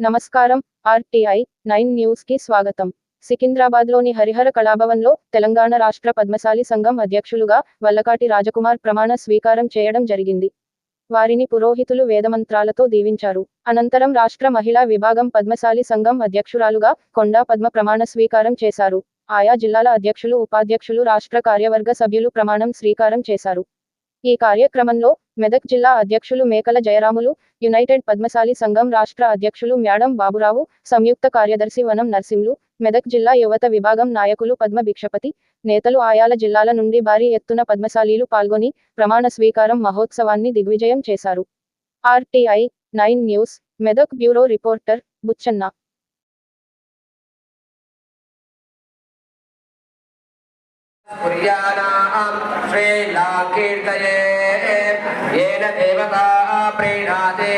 నమస్కారం RTI nine న్యూస్కి స్వాగతం. సికింద్రాబాద్లోని హరిహర కళాభవన్లో తెలంగాణ రాష్ట్ర పద్మశాలి సంఘం అధ్యక్షులుగా వల్లకాటి రాజకుమార్ ప్రమాణ స్వీకారం చేయడం జరిగింది. వారిని పురోహితులు వేదమంత్రాలతో దీవించారు. అనంతరం రాష్ట్ర మహిళా విభాగం పద్మశాలి సంఘం అధ్యక్షురాలుగా కొండా పద్మ ప్రమాణ స్వీకారం చేశారు. ఆయా జిల్లాల అధ్యక్షులు ఉపాధ్యక్షులు రాష్ట్ర కార్యవర్గ సభ్యులు ప్రమాణం స్వీకారం చేశారు. ఈ కార్యక్రమంలో మెదక్ జిల్లా అధ్యక్షులు మేకల జయరాములు యునైటెడ్ పద్మశాలి సంఘం రాష్ట్ర అధ్యక్షులు మ్యాడం బాబురావు సంయుక్త కార్యదర్శి వనం నర్సింలు మెదక్ జిల్లా యువత విభాగం నాయకులు పద్మ భిక్షపతి నేతలు ఆయాల జిల్లాల నుండి భారీ ఎత్తున పద్మశాలీలు పాల్గొని ప్రమాణ స్వీకారం మహోత్సవాన్ని దిగ్విజయం చేశారు. RTI nine news Medak bureau reporter Bucchanna. कुर्याणां श्रीलाकीर्तये येन देवता प्रीणाते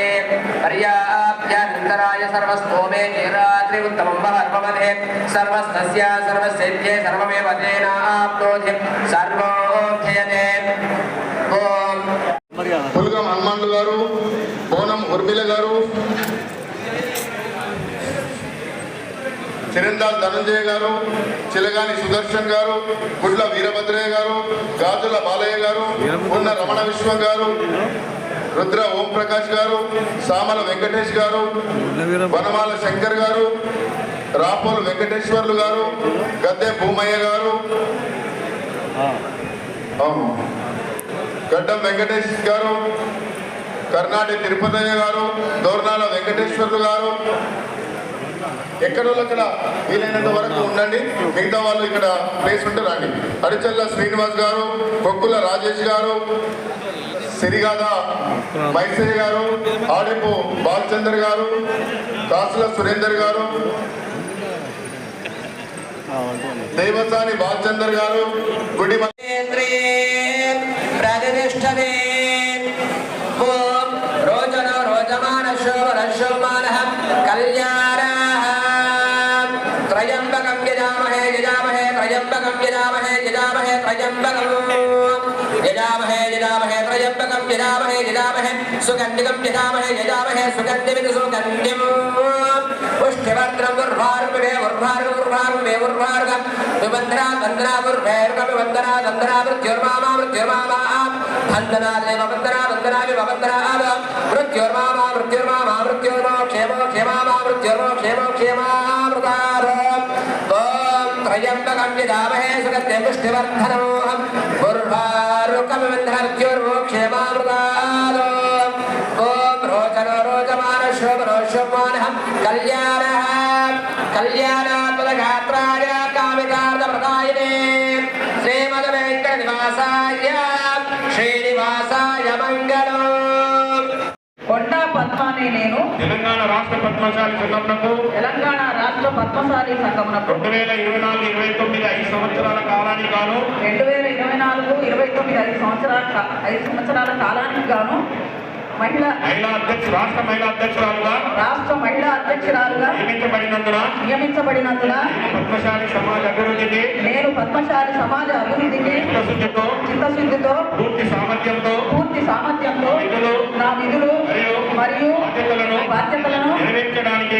पर्याप्यानन्तराय सर्वस्तोमे निरात्रि उत्तमं महर्ममदे सर्वस्तस्य सर्वसिद्धे सर्वमेव तेनाप्नोति सर्वोऽध्ययते ॐ పులుగం హనుమాన్లు గారు బోనం ఉర్మిల గారు చిరందాల్ ధనంజయ గారు చిలగాని సుదర్శన్ గారు గుడ్ల వీరభద్రయ్య గారు గాజుల బాలయ్య గారు ఉన్న రమణ విశ్వం గారు రుద్ర ఓం ప్రకాష్ గారు సామల వెంకటేష్ గారు వనమాల శంకర్ గారు రాపోలు వెంకటేశ్వర్లు గారు గద్దె భూమయ్య గారు గడ్డం వెంకటేష్ గారు కర్ణాటక తిరుపతయ్య గారు దోర్నాల వెంకటేశ్వర్లు గారు ఎక్కడో అక్కడ వీలైనంత వరకు ఉండండి. మిగతా వాళ్ళు ఇక్కడ ప్లేస్ ఉంటే రండి. అడిచల్ల శ్రీనివాస్ గారు కొక్కుల రాజేష్ గారు సిరిగాద మైసయ్య గారు ఆడిపు బాలచందర్ గారు కాసుల సురేందర్ గారు దేవసాని బాలచందర్ గారు గుడి ప్రతిష్టతే ఓం రోచన రోచమాన శోభన శోభాన కళ్యాణ యజామహే త్రయంబకం యజామహే యజామహే త్రయంబకం యజామహే యజామహే సుగంధికం యజామహే యజామహే సుగంధిమితి సుగంధిం పుష్టివర్ద్రం ఉర్వార్మే ఉర్వార్గ ఉర్వార్మే ఉర్వార్గ విబంధనా బంధనా ఉర్వేర్గ విబంధనా బంధనా మృత్యుర్మామా మృత్యుర్మామా బంధనా దేవ బంధనా బంధనా వివ బంధనా మృత్యుర్మామా మృత్యుర్మామా మృత్యుర్మో క్షేమో క్షేమామా మృత్యుర్మో క్షేమో క్షేమామృతార ఓం త్రయంబకం యజామహే సుగంధే పుష్టివర్ధనం ఉర్వారుకం నేను. తెలంగాణ రాష్ట్ర పద్మశాలి సంఘంకు తెలంగాణ రాష్ట్ర పద్మశాలి సంఘమునకు రెండు వేల ఇరవై నాలుగు ఇరవై తొమ్మిది ఐదు సంవత్సరాల కాలానికి గాను రెండు వేల ఇరవై నాలుగు ఇరవై తొమ్మిది ఐదు సంవత్సరాల ఐదు సంవత్సరాల కాలానికి గాను మహిళ రాష్ట్ర మహిళా అధ్యక్షురాలుగా రాష్ట్ర మహిళా అధ్యక్షురాలుగా నియమించబడినందున నియమించబడినందున పద్మశాలి సమాజ అభివృద్ధికి నేను పద్మశాలి సమాజ అభివృద్ధికి చిత్తశుద్ధితో చిత్తశుద్ధితో పూర్తి సామర్థ్యంతో మరియు బాధ్యతలను నెరవేర్చడానికి